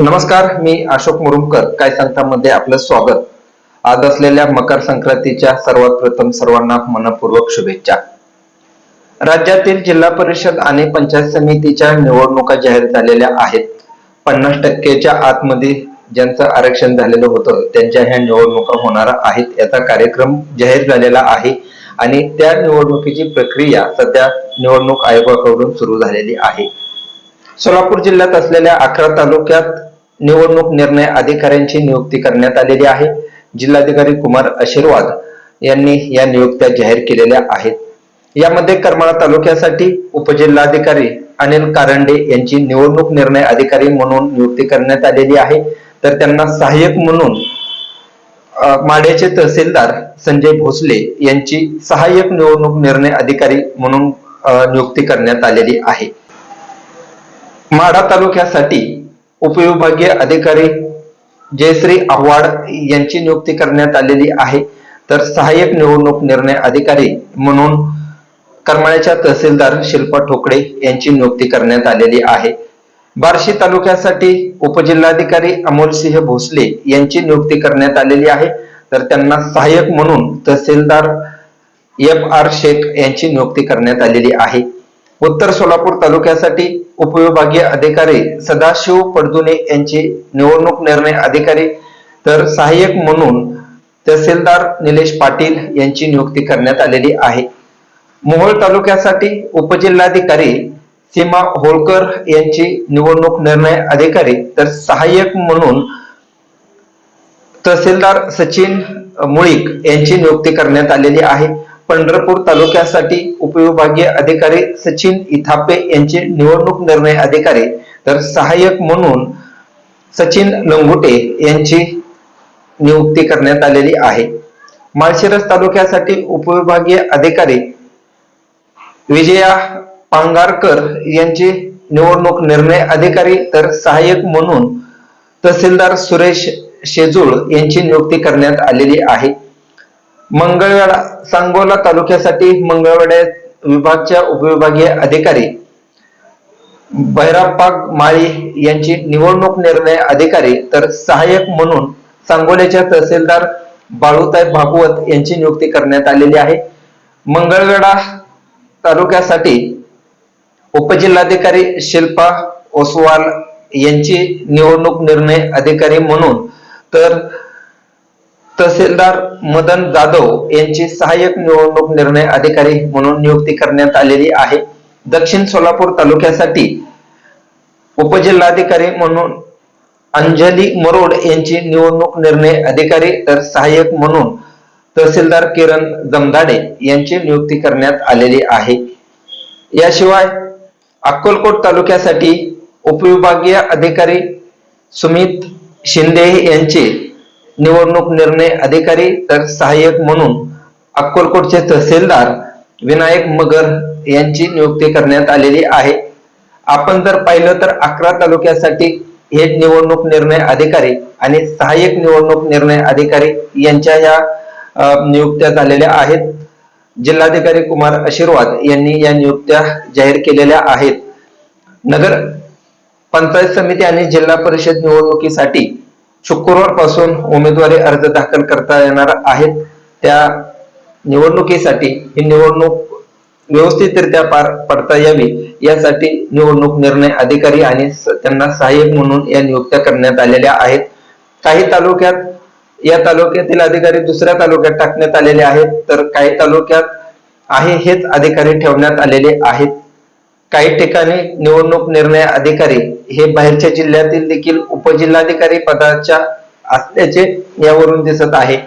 नमस्कार मी अशोक मुरुमकर काय सांगता मध्ये आपलं स्वागत. आज असलेल्या मकर संक्रांतीच्या सर्वात प्रथम सर्वांना मनपूर्वक शुभेच्छा. राज्यातील जिल्हा परिषद आणि पंचायत समितीच्या निवडणुका जाहीर झालेल्या आहेत. पन्नास टक्केच्या आतमध्ये ज्यांचं आरक्षण झालेलं होतं त्यांच्या ह्या निवडणुका होणार आहेत. याचा कार्यक्रम जाहीर झालेला आहे आणि त्या निवडणुकीची प्रक्रिया सध्या निवडणूक आयोगाकडून सुरू झालेली आहे. सोलापूर जिल्ह्यात असलेल्या अकरा तालुक्यात निवडणूक निर्णय अधिकाऱ्यांची नियुक्ती करण्यात आलेली आहे. जिल्हाधिकारी कुमार आशीर्वाद यांनी या नियुक्त्या जाहीर केलेल्या आहेत. यामध्ये करमाळा तालुक्यासाठी उपजिल्हाधिकारी अनिल कारंडे यांची निवडणूक निर्णय अधिकारी म्हणून नियुक्ती करण्यात आलेली आहे. तर त्यांना सहाय्यक म्हणून माड्याचे तहसीलदार संजय भोसले यांची सहाय्यक निवडणूक निर्णय अधिकारी म्हणून नियुक्ती करण्यात आलेली आहे. माढा तालुक्यासाठी उपविभागीय अधिकारी जयश्री आव्हाड यांची नियुक्ती करण्यात आलेली आहे. तर सहाय्यक निवडणूक निर्णय अधिकारी म्हणून करमाळ्याच्या तहसीलदार शिल्पा ठोकळे यांची नियुक्ती करण्यात आलेली आहे. बार्शी तालुक्यासाठी उपजिल्हाधिकारी अमोलसिंह भोसले यांची नियुक्ती करण्यात आलेली आहे. तर त्यांना सहाय्यक म्हणून तहसीलदार एफ आर शेख यांची नियुक्ती करण्यात आलेली आहे. उत्तर सोलापूर तालुक्यासाठी उपविभागीय अधिकारी सदाशिव पडदुने यांची निवडणूक निर्णय अधिकारी तर सहाय्यक म्हणून तहसीलदार निलेश पाटील यांची नियुक्ती करण्यात आलेली आहे. मोहोळ तालुक्यासाठी उपजिल्हाधिकारी सीमा होळकर यांची निवडणूक निर्णय अधिकारी तर सहाय्यक म्हणून तहसीलदार सचिन मुळीक यांची नियुक्ती करण्यात आलेली आहे. पंढरपूर तालुक्यासाठी उपविभागीय अधिकारी सचिन इथापे यांचे निवडणूक निर्णय अधिकारी तर सहाय्यक म्हणून सचिन लंगुटे यांची नियुक्ती करण्यात आलेली आहे. माळशिरस तालुक्यासाठी उपविभागीय अधिकारी विजया पांगारकर यांची निवडणूक निर्णय अधिकारी तर सहाय्यक म्हणून तहसीलदार सुरेश शेजूळ यांची नियुक्ती करण्यात आलेली आहे. मंगळवेढा सांगोला तालुक्यासाठी मंगळवेढा विभागच्या उपविभागीय अधिकारी भैराप्पा माळी यांची निवडणूक निर्णय अधिकारी तर सहाय्यक म्हणून सांगोल्याच्या तहसीलदार बाळूताई भागवत यांची नियुक्ती करण्यात आलेली आहे. मंगळवेढा तालुक्यासाठी उपजिल्हाधिकारी शिल्पा ओसवाल यांची निवडणूक निर्णय अधिकारी म्हणून तर तहसीलदार मदन जाधव यांची सहाय्यक निवडणूक निर्णय अधिकारी म्हणून नियुक्ती करण्यात आलेली आहे. दक्षिण सोलापूर तालुक्यासाठी उपजिल्हाधिकारी म्हणून अंजली मरोड यांची निवडणूक निर्णय अधिकारी तर सहाय्यक म्हणून तहसीलदार किरण जमदाडे यांची नियुक्ती करण्यात आलेली आहे. याशिवाय अक्कलकोट तालुक्यासाठी उपविभागीय अधिकारी सुमित शिंदे यांचे निवडणूक निर्णय अधिकारी तर सहाय्यक म्हणून अक्कलकोटचे तहसीलदार विनायक मगर यांची नियुक्ती करण्यात आलेली आहे. आपण जर पाहिलं तर अकरा तालुक्यासाठी हे निवडणूक निर्णय अधिकारी आणि सहाय्यक निवडणूक निर्णय अधिकारी यांच्या या नियुक्त्या झालेल्या आहेत. जिल्हाधिकारी कुमार आशीर्वाद यांनी या नियुक्त्या जाहीर केलेल्या आहेत. नगर पंचायत समिती आणि जिल्हा परिषद निवडणुकीसाठी शुक्रवारपासून उमेदवारी अर्ज दाखल करता येणार आहेत. त्या निवडणुकीसाठी ही निवडणूक व्यवस्थितरित्या पार पडता यावी. यासाठी निवडणूक निर्णय अधिकारी आणि त्यांना सहाय्यक म्हणून या नियुक्त्या करण्यात आलेल्या आहेत. काही तालुक्यात या तालुक्यातील अधिकारी दुसऱ्या तालुक्यात टाकण्यात आलेले आहेत. तर काही तालुक्यात आहे हेच अधिकारी ठेवण्यात आलेले आहेत. काही ठिकाणी निवडणूक निर्णय अधिकारी हे बाहेरच्या जिल्ह्यातील देखील उपजिल्हाधिकारी पदाच्या असल्याचे यावरून दिसत आहे.